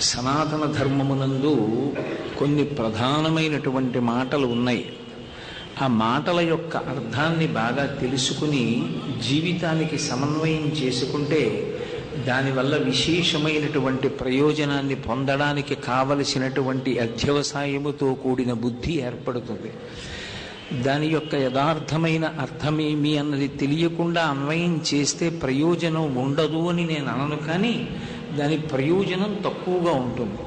సనాతన ధర్మమునందు కొన్ని ప్రధానమైనటువంటి మాటలు ఉన్నాయి. ఆ మాటల యొక్క అర్థాన్ని బాగా తెలుసుకుని జీవితానికి సమన్వయం చేసుకుంటే దానివల్ల విశేషమైనటువంటి ప్రయోజనాన్ని పొందడానికి కావలసినటువంటి అధ్యవసాయముతో కూడిన బుద్ధి ఏర్పడుతుంది. దాని యొక్క యథార్థమైన అర్థమేమి అన్నది తెలియకుండా అన్వయం చేస్తే ప్రయోజనం ఉండదు అని నేను అనను కానీ దాని ప్రయోజనం తక్కువగా ఉంటుంది.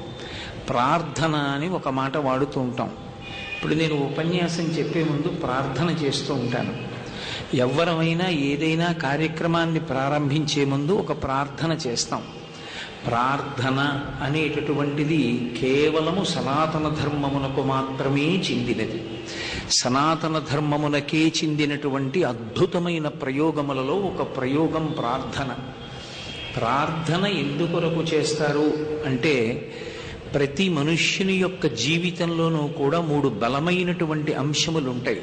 ప్రార్థన అని ఒక మాట వాడుతూ ఉంటాం. ఇప్పుడు నేను ఉపన్యాసం చెప్పే ముందు ప్రార్థన చేస్తూ ఉంటాను. ఎవరమైనా ఏదైనా కార్యక్రమాన్ని ప్రారంభించే ముందు ఒక ప్రార్థన చేస్తాం. ప్రార్థన అనేటటువంటిది కేవలము సనాతన ధర్మమునకు మాత్రమే చెందినది. సనాతన ధర్మమునకే చెందినటువంటి అద్భుతమైన ప్రయోగములలో ఒక ప్రయోగం ప్రార్థన. ప్రార్థన ఎందుకొరకు చేస్తారు అంటే ప్రతి మనుష్యుని యొక్క జీవితంలోనూ కూడా మూడు బలమైనటువంటి అంశములు ఉంటాయి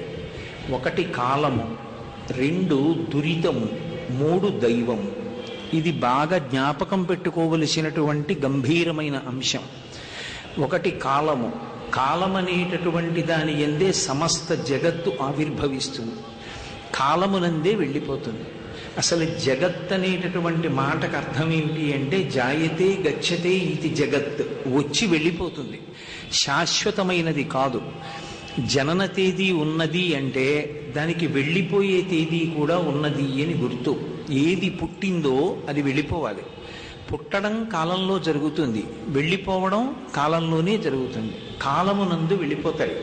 ఒకటి కాలము రెండు దురితము మూడు దైవము. ఇది బాగా జ్ఞాపకం పెట్టుకోవలసినటువంటి గంభీరమైన అంశం. ఒకటి కాలము కాలం అనేటటువంటి దాని ఎందే సమస్త జగత్తు ఆవిర్భవిస్తుంది. కాలమునందే వెళ్ళిపోతుంది. అసలు జగత్ అనేటటువంటి మాటకు అర్థం ఏంటి అంటే జాయతే గచ్చతే ఇది జగత్ వచ్చి వెళ్ళిపోతుంది. శాశ్వతమైనది కాదు. జనన తేదీ ఉన్నది అంటే దానికి వెళ్ళిపోయే తేదీ కూడా ఉన్నది అని గుర్తు. ఏది పుట్టిందో అది వెళ్ళిపోవాలి. పుట్టడం కాలంలో జరుగుతుంది. వెళ్ళిపోవడం కాలంలోనే జరుగుతుంది. కాలమునందు వెళ్ళిపోతాయి.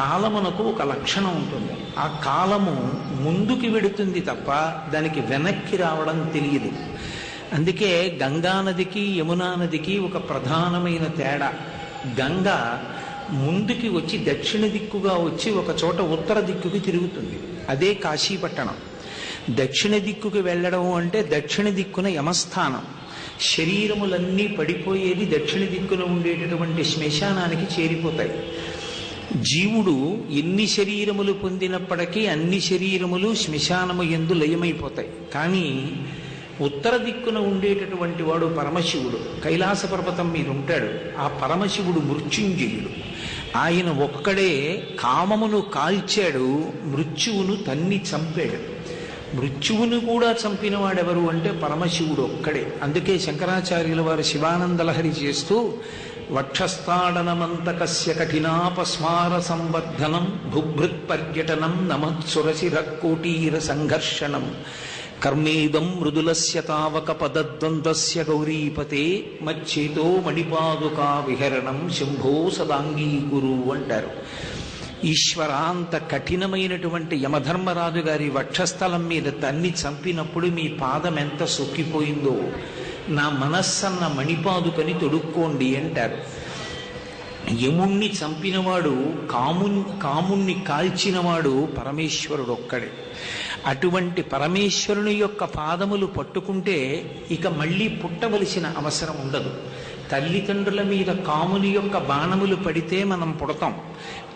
కాలమునకు ఒక లక్షణం ఉంటుంది. ఆ కాలము ముందుకి వెడుతుంది తప్ప దానికి వెనక్కి రావడం తెలియదు. అందుకే గంగా నదికి యమునా నదికి ఒక ప్రధానమైన తేడా. గంగ ముందుకి వచ్చి దక్షిణ దిక్కుగా వచ్చి ఒక చోట ఉత్తర దిక్కుకి తిరుగుతుంది. అదే కాశీపట్టణం. దక్షిణ దిక్కుకి వెళ్ళడం అంటే దక్షిణ దిక్కున యమస్థానం. శరీరములన్నీ పడిపోయేది దక్షిణ దిక్కున ఉండేటటువంటి శ్మశానానికి చేరిపోతాయి. జీవుడు ఎన్ని శరీరములు పొందినప్పటికీ అన్ని శరీరములు శ్మశానము ఎందు లయమైపోతాయి. కానీ ఉత్తర దిక్కున ఉండేటటువంటి వాడు పరమశివుడు. కైలాస పర్వతం మీద ఉంటాడు. ఆ పరమశివుడు మృత్యుంజయుడు. ఆయన ఒక్కడే కామమును కాల్చాడు మృత్యువును తన్ని చంపాడు. మృత్యువును కూడా చంపినవాడెవరు అంటే పరమశివుడు ఒక్కడే. అందుకే శంకరాచార్యుల వారు శివానందలహరి చేస్తూ వక్షస్థాడనమంతకస్య కఠినాపస్మార సంవర్ధనం భుభృత్ పర్యటనం నమత్సురశిర సంఘర్షణం కర్మేదం మృదులస్య తావక పదద్వంద్వస్య గౌరీపతే మచ్చేతో మణిపాదుకా విహరణం శంభో సదాంగీగురు అంటారు ఈశ్వర అంత కఠినమైనటువంటి యమధర్మరాజు గారి వక్షస్థలం మీద తన్ని చంపినప్పుడు మీ పాదం ఎంత సొక్కిపోయిందో. నా మనస్సన్న మణిపాదుకని తొడుక్కోండి అంటారు. యముణ్ణి చంపినవాడు కాము కాముణ్ణి కాల్చినవాడు పరమేశ్వరుడు ఒక్కడే అటువంటి పరమేశ్వరుని యొక్క పాదములు పట్టుకుంటే ఇక మళ్ళీ పుట్టవలసిన అవసరం ఉండదు. తల్లిదండ్రుల మీద కాముని యొక్క బాణములు పడితే మనం పుడతాం.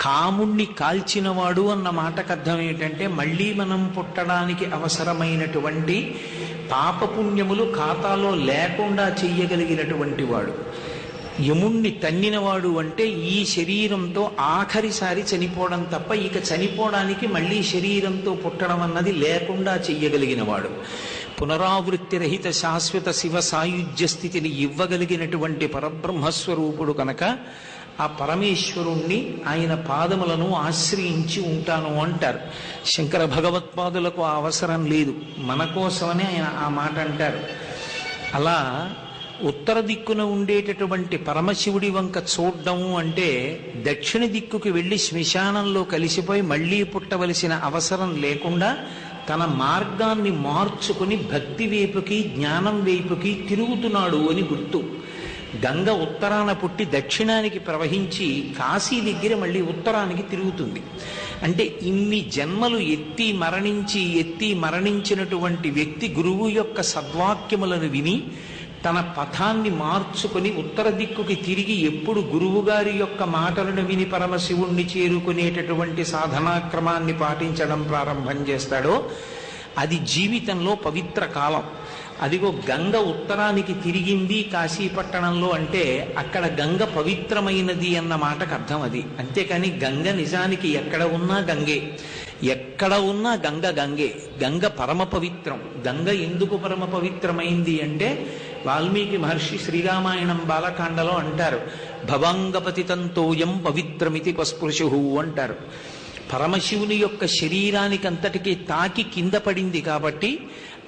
కాముణ్ణి కాల్చినవాడు అన్న మాటకు అర్థం ఏంటంటే మళ్ళీ మనం పుట్టడానికి అవసరమైనటువంటి పాపపుణ్యములు ఖాతాలో లేకుండా చెయ్యగలిగినటువంటి వాడు. యముణ్ణి తన్నినవాడు అంటే ఈ శరీరంతో ఆఖరిసారి చనిపోవడం తప్ప ఇక చనిపోవడానికి మళ్ళీ శరీరంతో పుట్టడం అన్నది లేకుండా చెయ్యగలిగినవాడు. పునరావృత్తి రహిత శాశ్వత శివ సాయుధ్య స్థితిని ఇవ్వగలిగినటువంటి పరబ్రహ్మస్వరూపుడు కనుక ఆ పరమేశ్వరుణ్ణి ఆయన పాదములను ఆశ్రయించి ఉంటాను అంటారు. శంకర భగవత్పాదులకు ఆ అవసరం లేదు. మన కోసమనే ఆయన ఆ మాట అంటారు. అలా ఉత్తర దిక్కున ఉండేటటువంటి పరమశివుడి వంక చూడ్డము అంటే దక్షిణ దిక్కుకి వెళ్ళి శ్మశానంలో కలిసిపోయి మళ్ళీ పుట్టవలసిన అవసరం లేకుండా తన మార్గాన్ని మార్చుకుని భక్తి వైపుకి జ్ఞానం వైపుకి తిరుగుతున్నాడు అని గుర్తు. గంగ ఉత్తరాన పుట్టి దక్షిణానికి ప్రవహించి కాశీ దగ్గర మళ్ళీ ఉత్తరానికి తిరుగుతుంది. అంటే ఇన్ని జన్మలు ఎత్తి మరణించి ఎత్తి మరణించినటువంటి వ్యక్తి గురువు యొక్క సద్వాక్యములను విని తన పథాన్ని మార్చుకుని ఉత్తర దిక్కుకి తిరిగి ఎప్పుడు గురువుగారి యొక్క మాటలను విని పరమశివుణ్ణి చేరుకునేటటువంటి సాధనాక్రమాన్ని పాటించడం ప్రారంభం చేస్తాడో అది జీవితంలో పవిత్ర కాలం. అదిగో గంగ ఉత్తరానికి తిరిగింది కాశీపట్టణంలో అంటే అక్కడ గంగ పవిత్రమైనది అన్న మాటకు అర్థం అది. అంతేకాని గంగ నిజానికి ఎక్కడ ఉన్నా గంగే. ఎక్కడ ఉన్నా గంగ గంగే. గంగ పరమ పవిత్రం. గంగ ఎందుకు పరమ పవిత్రమైంది అంటే వాల్మీకి మహర్షి శ్రీరామాయణం బాలకాండలో అంటారు భవాంగపతితంతోయం పవిత్రమితి పస్పృశు అంటారు. పరమశివుని యొక్క శరీరానికి అంతటికి తాకి కింద పడింది కాబట్టి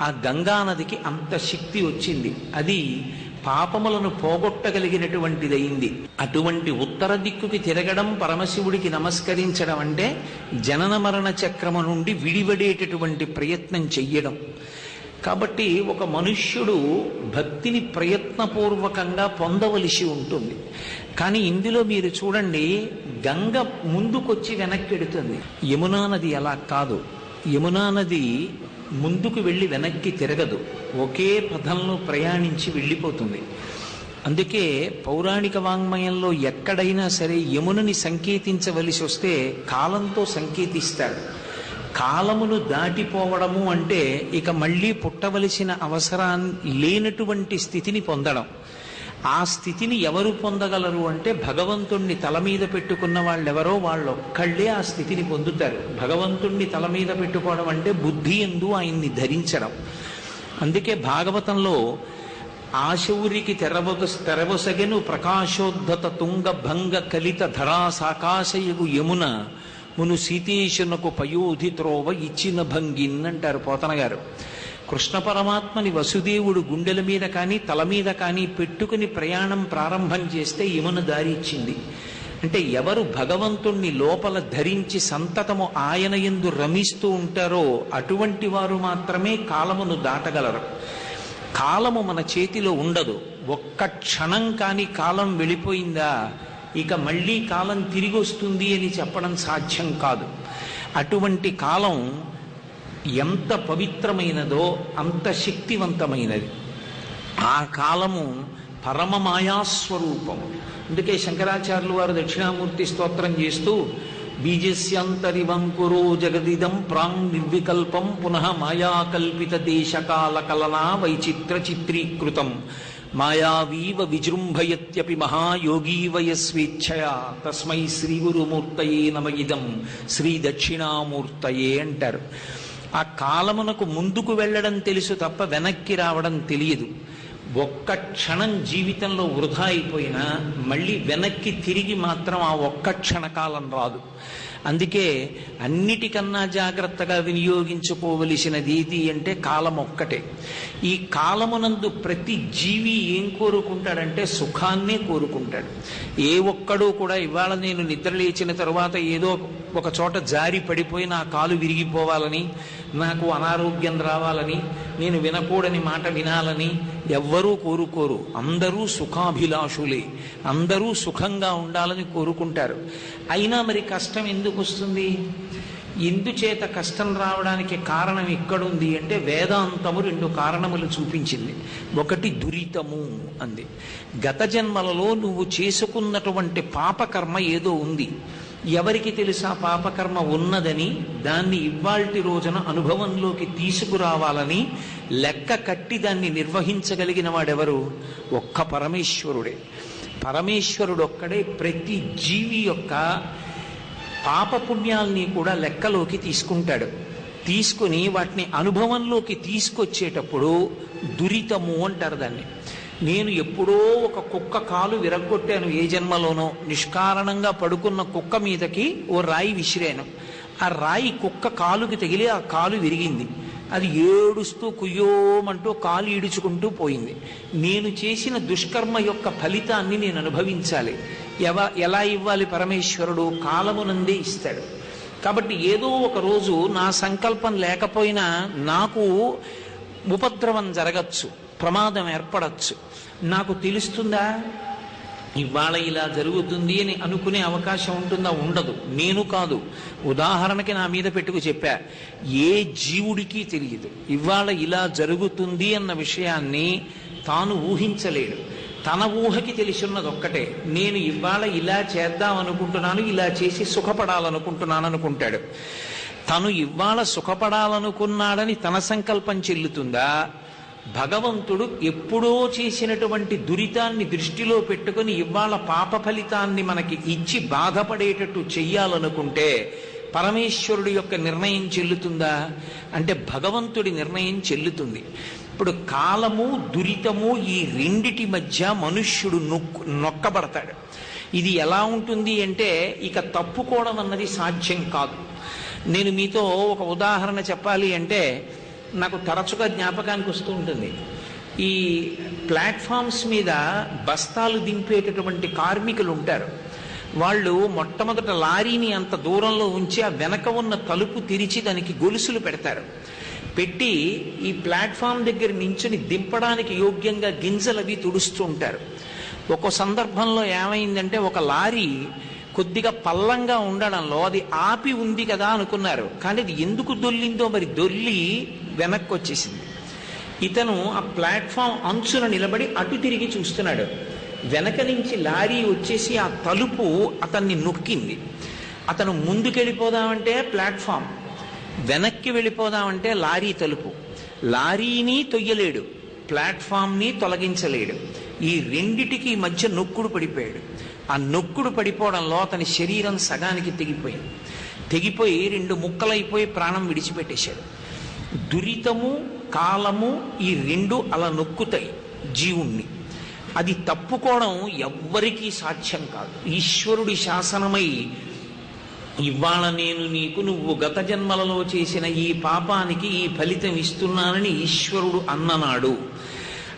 ఆ గంగా నదికి అంత శక్తి వచ్చింది. అది పాపములను పోగొట్టగలిగినటువంటిదయింది. అటువంటి ఉత్తర దిక్కుకి తిరగడం పరమశివుడికి నమస్కరించడం అంటే జనన మరణ చక్రము నుండి విడివడేటటువంటి ప్రయత్నం చెయ్యడం. కాబట్టి ఒక మనుష్యుడు భక్తిని ప్రయత్నపూర్వకంగా పొందవలసి ఉంటుంది. కానీ ఇందులో మీరు చూడండి గంగ ముందుకొచ్చి వెనక్కెడుతుంది యమునా నది అలా కాదు. యమునా నది ముందుకు వెళ్ళి వెనక్కి తిరగదు. ఒకే పదంలో ప్రయాణించి వెళ్ళిపోతుంది. అందుకే పౌరాణిక వాంగ్మయంలో ఎక్కడైనా సరే యమునని సంకేతించవలసి వస్తే కాలంతో సంకేతిస్తారు కాలమును దాటిపోవడము అంటే ఇక మళ్ళీ పుట్టవలసిన అవసరం లేనటువంటి స్థితిని పొందడం. ఆ స్థితిని ఎవరు పొందగలరు అంటే భగవంతుణ్ణి తల మీద పెట్టుకున్న వాళ్ళెవరో వాళ్ళు ఒక్కళ్ళే ఆ స్థితిని పొందుతారు. భగవంతుణ్ణి తల మీద పెట్టుకోవడం అంటే బుద్ధి ఎందు ఆయన్ని ధరించడం. అందుకే భాగవతంలో ఆశౌరికి తెరవగ తెరవసగెను ప్రకాశోద్ధత తుంగ భంగ కలిత ధరాసాకాశయుగు యమున మును సీతేశునకు పయోధిత్రోవ ఇచ్చిన భంగిన్ అంటారు పోతన గారు. కృష్ణ పరమాత్మని వసుదేవుడు గుండెల మీద కానీ తల మీద కానీ పెట్టుకుని ప్రయాణం ప్రారంభం చేస్తే యమున దారి ఇచ్చింది. అంటే ఎవరు భగవంతుణ్ణి లోపల ధరించి సంతతము ఆయన ఎందు రమిస్తూ ఉంటారో అటువంటి వారు మాత్రమే కాలమును దాటగలరు. కాలము మన చేతిలో ఉండదు. ఒక్క క్షణం కాని కాలం వెళ్ళిపోయిందా? ఇక మళ్ళీ కాలం తిరిగి వస్తుంది అని చెప్పడం సాధ్యం కాదు. అటువంటి కాలం ఎంత పవిత్రమైనదో అంత శక్తివంతమైనది. ఆ కాలము పరమ మాయాస్వరూపము అందుకే శంకరాచార్యులు వారు దక్షిణామూర్తి స్తోత్రం చేస్తూ బీజస్యంతరివం కురో జగదిదం ప్రాంగ్ నిర్వికల్పం పునః మాయాకల్పిత దేశకాల కలనా వైచిత్ర చిత్రీకృతం. మాయావీవ విజృంభయత్యపి మహాయోగీవయస్వేచ్ఛయా తస్మై శ్రీ గురుమూర్తయే నమ ఇదం శ్రీ దక్షిణామూర్తయే అంటారు. ఆ కాలమునకు ముందుకు వెళ్ళడం తెలుసు తప్ప వెనక్కి రావడం తెలియదు. ఒక్క క్షణం జీవితంలో వృధా అయిపోయినా మళ్ళీ వెనక్కి తిరిగి మాత్రం ఆ ఒక్క క్షణకాలం రాదు. అందుకే అన్నిటికన్నా జాగ్రత్తగా వినియోగించుకోవలసినది ఏది అంటే కాలం ఒక్కటే. ఈ కాలమునందు ప్రతి జీవి ఏం కోరుకుంటాడంటే సుఖాన్నే కోరుకుంటాడు. ఏ ఒక్కడూ కూడా ఇవాళ నేను నిద్ర లేచిన తర్వాత ఏదో ఒక చోట జారి పడిపోయి నా కాలు విరిగిపోవాలని నాకు అనారోగ్యం రావాలని నేను వినకూడని మాట వినాలని ఎవ్వరూ కోరుకోరు. అందరూ సుఖాభిలాషులే. అందరూ సుఖంగా ఉండాలని కోరుకుంటారు. అయినా మరి కష్టం ఎందుకు? వస్తుంది? ఎందుచేత కష్టం రావడానికి కారణం ఎక్కడుంది అంటే వేదాంతము రెండు కారణములు చూపించింది. ఒకటి దురితము అంది. గత జన్మలలో నువ్వు చేసుకున్నటువంటి పాపకర్మ ఏదో ఉంది. ఎవరికి తెలుసా పాపకర్మ ఉన్నదని? దాన్ని ఇవాల్టి రోజున అనుభవంలోకి తీసుకురావాలని లెక్క కట్టి దాన్ని నిర్వహించగలిగిన వాడెవరు? ఒక్క పరమేశ్వరుడే. పరమేశ్వరుడు ఒక్కడే ప్రతి జీవి యొక్క పాపపుణ్యాల్ని కూడా లెక్కలోకి తీసుకుంటాడు. తీసుకుని వాటిని అనుభవంలోకి తీసుకొచ్చేటప్పుడు దురితము అంటారు దాన్ని. నేను ఎప్పుడో ఒక కుక్క కాలు విరగొట్టాను ఏ జన్మలోనో. నిష్కారణంగా పడుకున్న కుక్క మీదకి ఓ రాయి విసిరాను. ఆ రాయి కుక్క కాలుకి తగిలి ఆ కాలు విరిగింది. అది ఏడుస్తూ కుయ్యోమంటూ కాలు ఈడుచుకుంటూ పోయింది. నేను చేసిన దుష్కర్మ యొక్క ఫలితాన్ని నేను అనుభవించాలి. ఎవ ఎలా ఇవ్వాలి పరమేశ్వరుడు? కాలమునందే ఇస్తాడు. కాబట్టి ఏదో ఒక రోజు నా సంకల్పం లేకపోయినా నాకు ఉపద్రవం జరగచ్చు ప్రమాదం ఏర్పడచ్చు. నాకు తెలుస్తుందా? ఇవాళ ఇలా జరుగుతుంది అని అనుకునే అవకాశం ఉంటుందా? ఉండదు. నేను కాదు. ఉదాహరణకి నా మీద పెట్టుకు చెప్పా. ఏ జీవుడికి తెలియదు. ఇవాళ ఇలా జరుగుతుంది అన్న విషయాన్ని తాను ఊహించలేడు. తన ఊహకి తెలిసిన్నది ఒక్కటే. నేను ఇవాళ ఇలా చేద్దాం అనుకుంటున్నాను ఇలా చేసి సుఖపడాలనుకుంటున్నాను అనుకుంటాడు తను ఇవాళ సుఖపడాలనుకున్నాడని తన సంకల్పం చెల్లుతుందా? భగవంతుడు ఎప్పుడో చేసినటువంటి దురితాన్ని దృష్టిలో పెట్టుకుని ఇవాళ పాప ఫలితాన్ని మనకి ఇచ్చి బాధపడేటట్టు చెయ్యాలనుకుంటే పరమేశ్వరుడి యొక్క నిర్ణయం చెల్లుతుందా? అంటే భగవంతుడి నిర్ణయం చెల్లుతుంది. ఇప్పుడు కాలము దురితము ఈ రెండిటి మధ్య మనుష్యుడు నొక్కు నొక్కబడతాడు. ఇది ఎలా ఉంటుంది అంటే ఇక తప్పుకోవడం అన్నది సాధ్యం కాదు. నేను మీతో ఒక ఉదాహరణ చెప్పాలి అంటే నాకు తరచుగా జ్ఞాపకానికి వస్తూ ఉంటుంది. ఈ ప్లాట్ఫామ్స్ మీద బస్తాలు దింపేటటువంటి కార్మికులు ఉంటారు. వాళ్ళు మొట్టమొదట లారీని అంత దూరంలో ఉంచి ఆ వెనక ఉన్న తలుపు తెరిచి దానికి గొలుసులు పెడతారు. పెట్టి ఈ ప్లాట్ఫామ్ దగ్గర నించుని దింపడానికి యోగ్యంగా గింజలు అవి తుడుస్తూ ఉంటారు. ఒక సందర్భంలో ఏమైందంటే ఒక లారీ కొద్దిగా పల్లంగా ఉండడంలో అది ఆపి ఉంది కదా అనుకున్నారు. కానీ అది ఎందుకు దొల్లిందో మరి దొల్లి వెనక్కి వచ్చేసింది ఇతను ఆ ప్లాట్ఫామ్ అంచున నిలబడి అటు తిరిగి చూస్తున్నాడు. వెనక నుంచి లారీ వచ్చేసి ఆ తలుపు అతన్ని నొక్కింది. అతను ముందుకెళ్ళిపోదామంటే ప్లాట్ఫామ్ వెనక్కి వెళ్ళిపోదామంటే లారీ తలుపు. లారీని తొయ్యలేడు ప్లాట్ఫామ్ని తొలగించలేడు. ఈ రెండిటికి మధ్య నొక్కుడు పడిపోయాడు. ఆ నొక్కుడు పడిపోవడంలో అతని శరీరం సగానికి తెగిపోయింది. తెగిపోయి రెండు ముక్కలైపోయి ప్రాణం విడిచిపెట్టేశాడు. దురితము కాలము ఈ రెండు అలా నొక్కుతాయి జీవుణ్ణి. అది తప్పుకోవడం ఎవ్వరికీ సాధ్యం కాదు. ఈశ్వరుడి శాసనమై ఇవాళ నేను నీకు నువ్వు గత జన్మలలో చేసిన ఈ పాపానికి ఈ ఫలితం ఇస్తున్నానని ఈశ్వరుడు అన్ననాడు.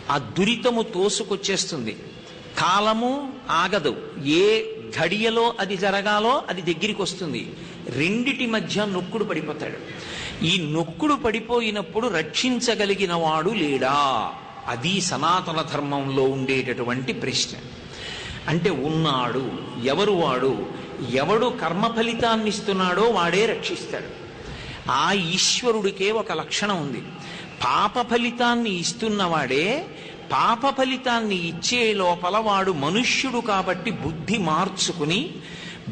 ఆ దురితము తోసుకొచ్చేస్తుంది. కాలము ఆగదు. ఏ ఘడియలో అది జరగాలో అది దగ్గరికి వస్తుంది. రెండిటి మధ్య నొక్కుడు పడిపోతాడు. ఈ నొక్కుడు పడిపోయినప్పుడు రక్షించగలిగిన వాడు లేడా? అది సనాతన ధర్మంలో ఉండేటటువంటి ప్రశ్న. అంటే ఉన్నాడు ఎవరు వాడు ఎవడు కర్మ ఫలితాన్ని ఇస్తున్నాడో వాడే రక్షిస్తాడు. ఆ ఈశ్వరుడికే ఒక లక్షణం ఉంది. పాప ఫలితాన్ని ఇస్తున్నవాడే పాప ఫలితాన్ని ఇచ్చే లోపల వాడు మనుష్యుడు కాబట్టి బుద్ధి మార్చుకుని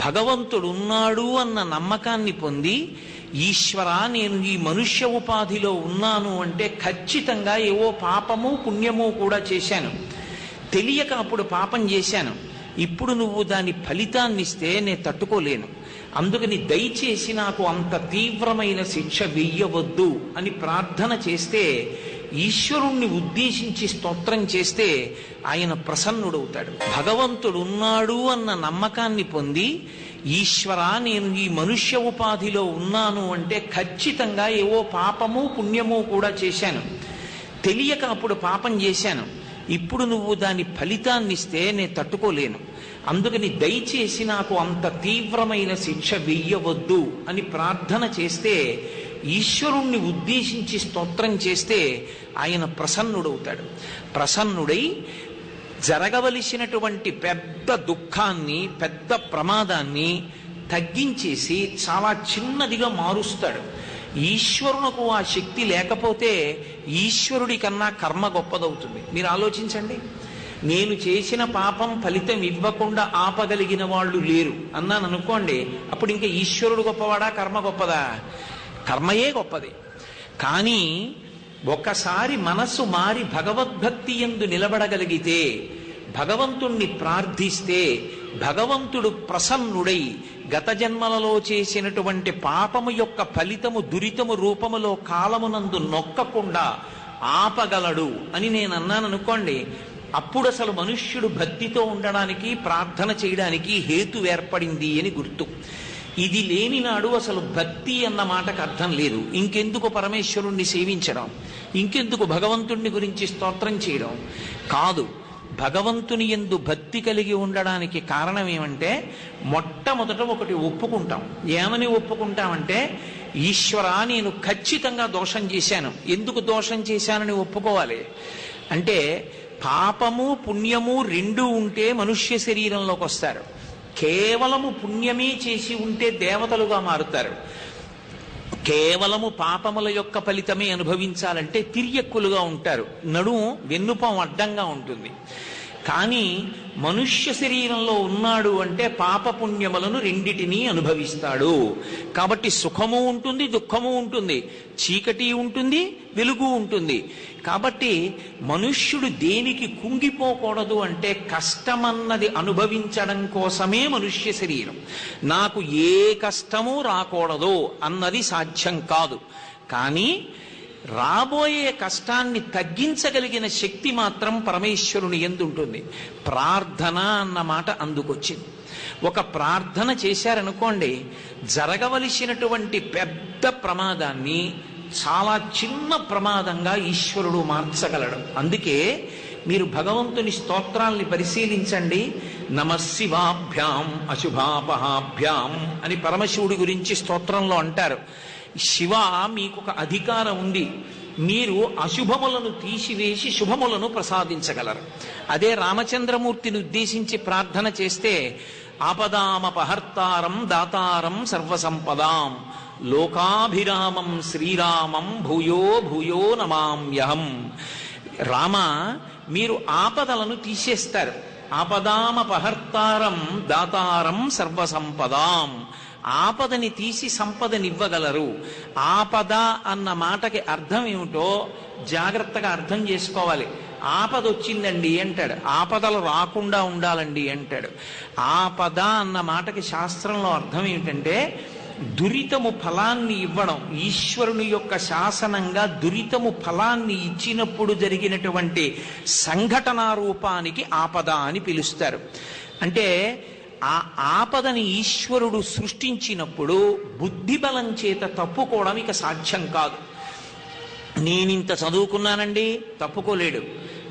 భగవంతుడు ఉన్నాడు అన్న నమ్మకాన్ని పొంది ఈశ్వర నేను ఈ మనుష్య ఉపాధిలో ఉన్నాను అంటే ఖచ్చితంగా ఏవో పాపము పుణ్యము కూడా చేశాను. తెలియక అప్పుడు పాపం చేశాను. ఇప్పుడు నువ్వు దాని ఫలితాన్ని ఇస్తే నేను తట్టుకోలేను. అందుకని దయచేసి నాకు అంత తీవ్రమైన శిక్ష వెయ్యవద్దు అని ప్రార్థన చేస్తే ఈశ్వరుణ్ణి ఉద్దేశించి స్తోత్రం చేస్తే ఆయన ప్రసన్నుడవుతాడు. భగవంతుడు ఉన్నాడు అన్న నమ్మకాన్ని పొంది ఈశ్వర నేను ఈ మనుష్య ఉపాధిలో ఉన్నాను అంటే ఖచ్చితంగా ఏవో పాపము పుణ్యము కూడా చేశాను. తెలియక అప్పుడు పాపం చేశాను. ఇప్పుడు నువ్వు దాని ఫలితాన్ని ఇస్తే నేను తట్టుకోలేను. అందుకని దయచేసి నాకు అంత తీవ్రమైన శిక్ష వెయ్యవద్దు అని ప్రార్థన చేస్తే ఈశ్వరుణ్ణి ఉద్దేశించి స్తోత్రం చేస్తే ఆయన ప్రసన్నుడవుతాడు. ప్రసన్నుడై జరగవలసినటువంటి పెద్ద దుఃఖాన్ని పెద్ద ప్రమాదాన్ని తగ్గించేసి చాలా చిన్నదిగా మారుస్తాడు. ఈశ్వరునకు ఆ శక్తి లేకపోతే ఈశ్వరుడి కన్నా కర్మ గొప్పదవుతుంది. మీరు ఆలోచించండి. నేను చేసిన పాపం ఫలితం ఇవ్వకుండా ఆపగలిగిన వాళ్ళు లేరు. అన్నాను అనుకోండి అప్పుడు ఇంకా ఈశ్వరుడు గొప్పవాడా కర్మ గొప్పదా? కర్మయే గొప్పది. కానీ ఒకసారి మనస్సు మారి భగవద్భక్తి ఎందు నిలబడగలిగితే భగవంతుణ్ణి ప్రార్థిస్తే భగవంతుడు ప్రసన్నుడై గత జన్మలలో చేసినటువంటి పాపము యొక్క ఫలితము దురితము రూపములో కాలమునందు నొక్కకుండా ఆపగలడు అని నేను అన్నాను అనుకోండి అప్పుడు అసలు మనుష్యుడు భక్తితో ఉండడానికి ప్రార్థన చేయడానికి హేతు ఏర్పడింది అని గుర్తు. ఇది లేని నాడు అసలు భక్తి అన్న మాటకు అర్థం లేదు. ఇంకెందుకు పరమేశ్వరుణ్ణి సేవించడం? ఇంకెందుకు భగవంతుణ్ణి గురించి స్తోత్రం చేయడం? కాదు భగవంతుని ఎందు భక్తి కలిగి ఉండడానికి కారణం ఏమంటే మొట్టమొదట ఒకటి ఒప్పుకుంటాం. ఏమని ఒప్పుకుంటామంటే ఈశ్వర నేను ఖచ్చితంగా దోషం చేశాను. ఎందుకు దోషం చేశానని ఒప్పుకోవాలి? అంటే పాపము పుణ్యము రెండు ఉంటే మనుష్య శరీరంలోకి వస్తారు. కేవలము పుణ్యమే చేసి ఉంటే దేవతలుగా మారుతారు. కేవలము పాపముల యొక్క ఫలితమే అనుభవించాలంటే తిరియక్కులుగా ఉంటారు. నడుము వెన్నుపం అడ్డంగా ఉంటుంది. కానీ మనుష్య శరీరంలో ఉన్నాడు అంటే పాపపుణ్యములను రెండిటినీ అనుభవిస్తాడు. కాబట్టి సుఖము ఉంటుంది దుఃఖము ఉంటుంది చీకటి ఉంటుంది వెలుగు ఉంటుంది. కాబట్టి మనుష్యుడు దేనికి కుంగిపోకూడదు అంటే కష్టమన్నది అనుభవించడం కోసమే మనుష్య శరీరం. నాకు ఏ కష్టము రాకూడదు అన్నది సాధ్యం కాదు. కానీ రాబోయే కష్టాన్ని తగ్గించగలిగిన శక్తి మాత్రం పరమేశ్వరుని ఎందుంటుంది? ప్రార్థన అన్న మాట అందుకొచ్చింది. ఒక ప్రార్థన చేశారనుకోండి జరగవలసినటువంటి పెద్ద ప్రమాదాన్ని చాలా చిన్న ప్రమాదంగా ఈశ్వరుడు మార్చగలడు. అందుకే మీరు భగవంతుని స్తోత్రాల్ని పరిశీలించండి. నమశివాభ్యాం అశుభాపహాభ్యాం అని పరమశివుడి గురించి స్తోత్రంలో అంటారు. శివ మీకు ఒక అధికారం ఉంది. మీరు అశుభములను తీసివేసి శుభములను ప్రసాదించగలరు. అదే రామచంద్రమూర్తిని ఉద్దేశించి ప్రార్థన చేస్తే ఆపదామపహర్తారం దాతారం సర్వసంపదాం. లోకాభిరామం శ్రీరామం భూయో భూయో నమామ్యహం రామ మీరు ఆపదలను తీసేస్తారు. ఆపదామపహర్తారం దాతారం సర్వసంపదాం. ఆపదని తీసి సంపదనివ్వగలరు. ఆపద అన్న మాటకి అర్థం ఏమిటో జాగ్రత్తగా అర్థం చేసుకోవాలి. ఆపద వచ్చిందండి అంటాడు. ఆపదలు రాకుండా ఉండాలండి అంటాడు. ఆపద అన్న మాటకి శాస్త్రంలో అర్థం ఏమిటంటే దురితము ఫలాన్ని ఇవ్వడం ఈశ్వరుని యొక్క శాసనంగా దురితము ఫలాన్ని ఇచ్చినప్పుడు జరిగినటువంటి సంఘటనా రూపానికి ఆపద అని పిలుస్తారు. అంటే ఆ ఆపదని ఈశ్వరుడు సృష్టించినప్పుడు బుద్ధి బలం చేత తప్పుకోవడం ఇక సాధ్యం కాదు. నేనింత చదువుకున్నానండి తప్పుకోలేడు.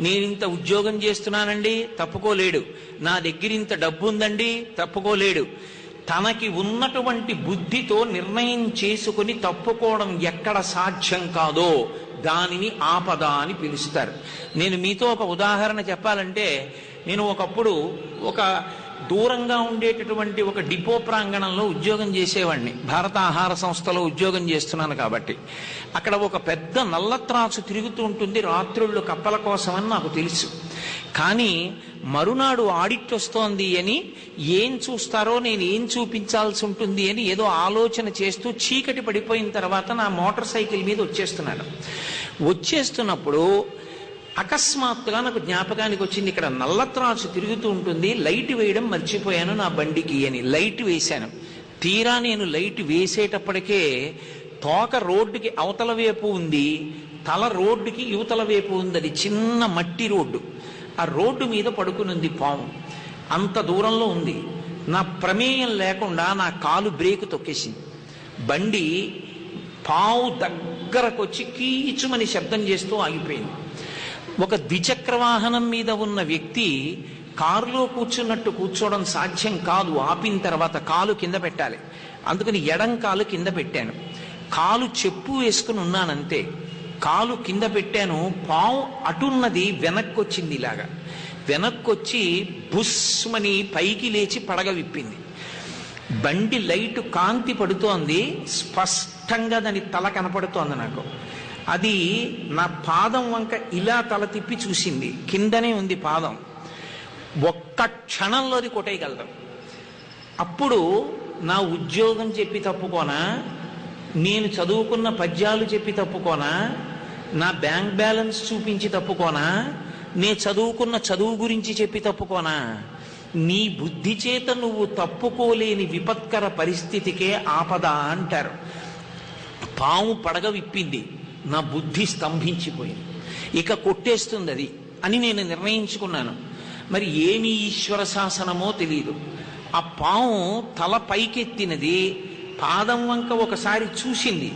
నేనింత ఉద్యోగం చేస్తున్నానండి తప్పుకోలేడు. నా దగ్గర ఇంత డబ్బు ఉందండి తప్పుకోలేడు. తనకి ఉన్నటువంటి బుద్ధితో నిర్ణయం చేసుకుని తప్పుకోవడం ఎక్కడ సాధ్యం కాదో దానిని ఆపద అని పిలుస్తారు. నేను మీతో ఒక ఉదాహరణ చెప్పాలంటే నేను ఒకప్పుడు ఒక దూరంగా ఉండేటటువంటి ఒక డిపో ప్రాంగణంలో ఉద్యోగం చేసేవాడిని. భారత ఆహార సంస్థలో ఉద్యోగం చేస్తున్నాను కాబట్టి. అక్కడ ఒక పెద్ద నల్లత్రాసు తిరుగుతూ ఉంటుంది. రాత్రుళ్ళు కప్పల కోసమని నాకు తెలుసు. కానీ మరునాడు ఆడిట్ వస్తోంది అని ఏం చూస్తారో నేను ఏం చూపించాల్సి ఉంటుంది అని ఏదో ఆలోచన చేస్తూ చీకటి పడిపోయిన తర్వాత నా మోటార్ సైకిల్ మీద వచ్చేస్తున్నాను వచ్చేస్తున్నప్పుడు అకస్మాత్తుగా నాకు జ్ఞాపకానికి వచ్చింది ఇక్కడ నల్లత్రాసు తిరుగుతూ ఉంటుంది లైట్ వేయడం మర్చిపోయాను నా బండికి అని లైట్ వేశాను. తీరా నేను లైట్ వేసేటప్పటికే తోక రోడ్డుకి అవతల వైపు ఉంది తల రోడ్డుకి యువతల వైపు ఉంది అది చిన్న మట్టి రోడ్డు. ఆ రోడ్డు మీద పడుకునుంది పాము. అంత దూరంలో ఉంది. నా ప్రమేయం లేకుండా నా కాలు బ్రేక్ తొక్కేసింది. బండి పావు దగ్గరకు వచ్చి కీచుమని శబ్దం చేస్తూ ఆగిపోయింది. ఒక ద్విచక్ర వాహనం మీద ఉన్న వ్యక్తి కారులో కూర్చున్నట్టు కూర్చోవడం సాధ్యం కాదు. ఆపిన తర్వాత కాలు కింద పెట్టాలి. అందుకని ఎడం కాలు కింద పెట్టాను. కాలు చెప్పు వేసుకుని ఉన్నానంతే. కాలు కింద పెట్టాను. పావు అటున్నది వెనక్కి వచ్చింది ఇలాగా. వెనక్కొచ్చి బుస్మని పైకి లేచి పడగ విప్పింది. బండి లైట్ కాంతి పడుతోంది. స్పష్టంగా దాని తల కనపడుతోంది నాకు. అది నా పాదం వంక ఇలా తల తిప్పి చూసింది. కిందనే ఉంది పాదం. ఒక్క క్షణంలో అది కొట్టేయగలదు. అప్పుడు నా ఉద్యోగం చెప్పి తప్పుకోనా? నేను చదువుకున్న పద్యాలు చెప్పి తప్పుకోనా? నా బ్యాంక్ బ్యాలెన్స్ చూపించి తప్పుకోనా? నే చదువుకున్న చదువు గురించి చెప్పి తప్పుకోనా? నీ బుద్ధి చేత నువ్వు తప్పుకోలేని విపత్కర పరిస్థితికే ఆపద అంటారు. పాము పడగ విప్పింది. నా బుద్ధి స్తంభించిపోయింది. ఇక కొట్టేస్తుంది అది అని నేను నిర్ణయించుకున్నాను. మరి ఏమి ఈశ్వర శాసనమో తెలియదు ఆ పాము తల పైకెత్తినది పాదం వంక ఒకసారి చూసింది.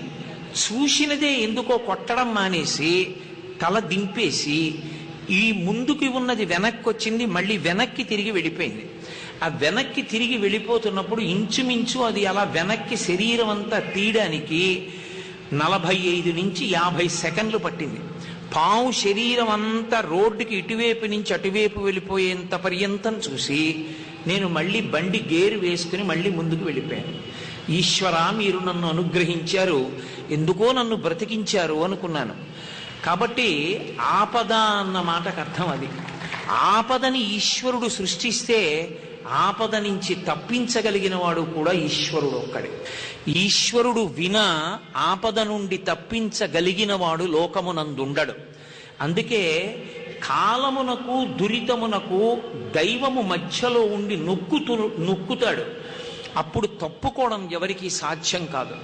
చూసినదే ఎందుకో కొట్టడం మానేసి తల దింపేసి ఈ ముందుకి ఉన్నది వెనక్కి వచ్చింది మళ్ళీ వెనక్కి తిరిగి వెళ్ళిపోయింది. ఆ వెనక్కి తిరిగి వెళ్ళిపోతున్నప్పుడు ఇంచుమించు అది అలా వెనక్కి శరీరం అంతా తీయడానికి నలభై ఐదు నుంచి యాభై సెకండ్లు పట్టింది. పాము శరీరం అంతా రోడ్డుకి ఇటువైపు నుంచి అటువైపు వెళ్ళిపోయేంత పర్యంతం చూసి నేను మళ్ళీ బండి గేరు వేసుకుని మళ్ళీ ముందుకు వెళ్ళిపోయాను. ఈశ్వర మీరు నన్ను అనుగ్రహించారు ఎందుకో నన్ను బ్రతికించారు అనుకున్నాను. కాబట్టి ఆపద అన్న మాటకు అర్థం అది. ఆపదని ఈశ్వరుడు సృష్టిస్తే ఆపద నుంచి తప్పించగలిగిన వాడు కూడా ఈశ్వరుడు ఒక్కడే. ఈశ్వరుడు వినా ఆపద నుండి తప్పించగలిగిన వాడు లోకమునందుండడు. అందుకే కాలమునకు దురితమునకు దైవము మధ్యలో ఉండి నొక్కుతు నొక్కుతాడు. అప్పుడు తప్పుకోవడం ఎవరికీ సాధ్యం కాదు.